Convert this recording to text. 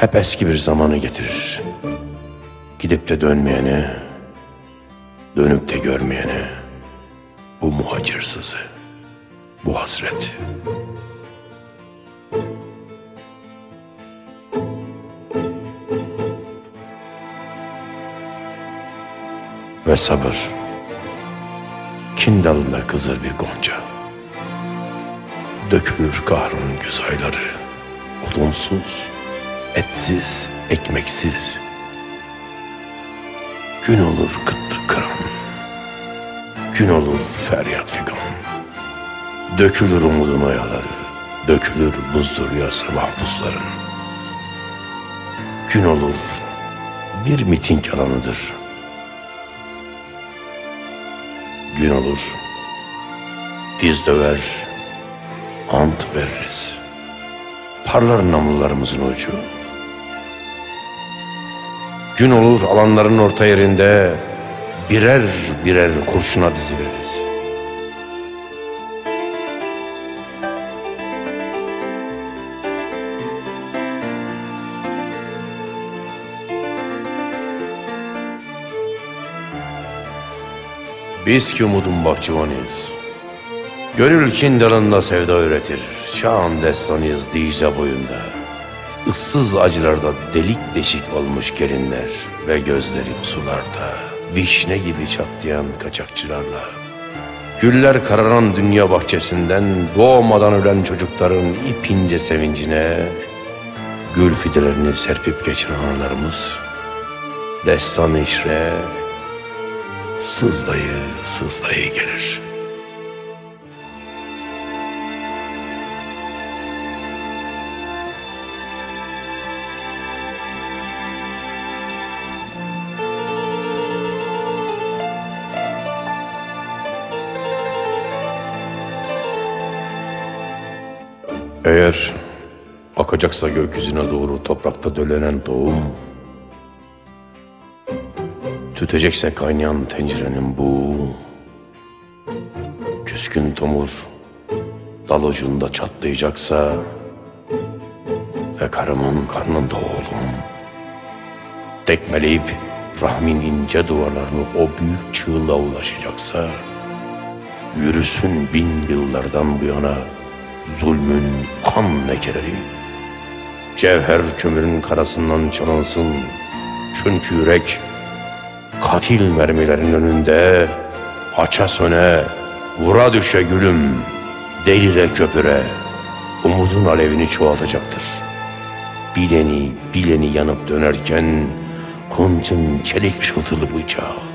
hep eski bir zamanı getirir. Gidip de dönmeyene, dönüp de görmeyene bu muhacir sızı, bu hasret. Ve sabır, kin dalında kızır bir gonca. Dökülür kahrın göz ayları, odunsuz, etsiz, ekmeksiz. Gün olur kıtlık kıran, gün olur feryat figan. Dökülür umudun oyaları, dökülür buzdur ya sabah buzların. Gün olur bir miting alanıdır. Gün olur, diz döver, ant veririz. Parlar namlularımızın ucu. Gün olur alanların orta yerinde birer birer kurşuna diziliriz. Biz ki umudun bahçıvanıyız. Gönül kin dalında sevda öğretir. Çağın destanıyız Dicle boyunda. Issız acılarda delik deşik olmuş gelinler ve gözlerim sularda. Vişne gibi çatlayan kaçakçılarla. Güller kararan dünya bahçesinden doğmadan ölen çocukların ipince sevincine gül fidelerini serpip geçen analarımız destan işre sızlayı sızlayı gelir. Eğer akacaksa gökyüzüne doğru toprakta dölenen tohum, tütecekse kaynayan tencerenin bu, küskün tomur dal ucunda çatlayacaksa ve karımın karnında oğlum, tekmeleyip rahmin ince duvarlarını o büyük çığlığa ulaşacaksa, yürüsün bin yıllardan bu yana zulmün kan lekeleri. Cevher kömürün karasından çalansın. Çünkü yürek katil mermilerin önünde haça söne, vura düşe gülüm, delire köpüre, umudun alevini çoğaltacaktır. Bileni bileni yanıp dönerken, Hunç'un çelik şıltılı bıçağı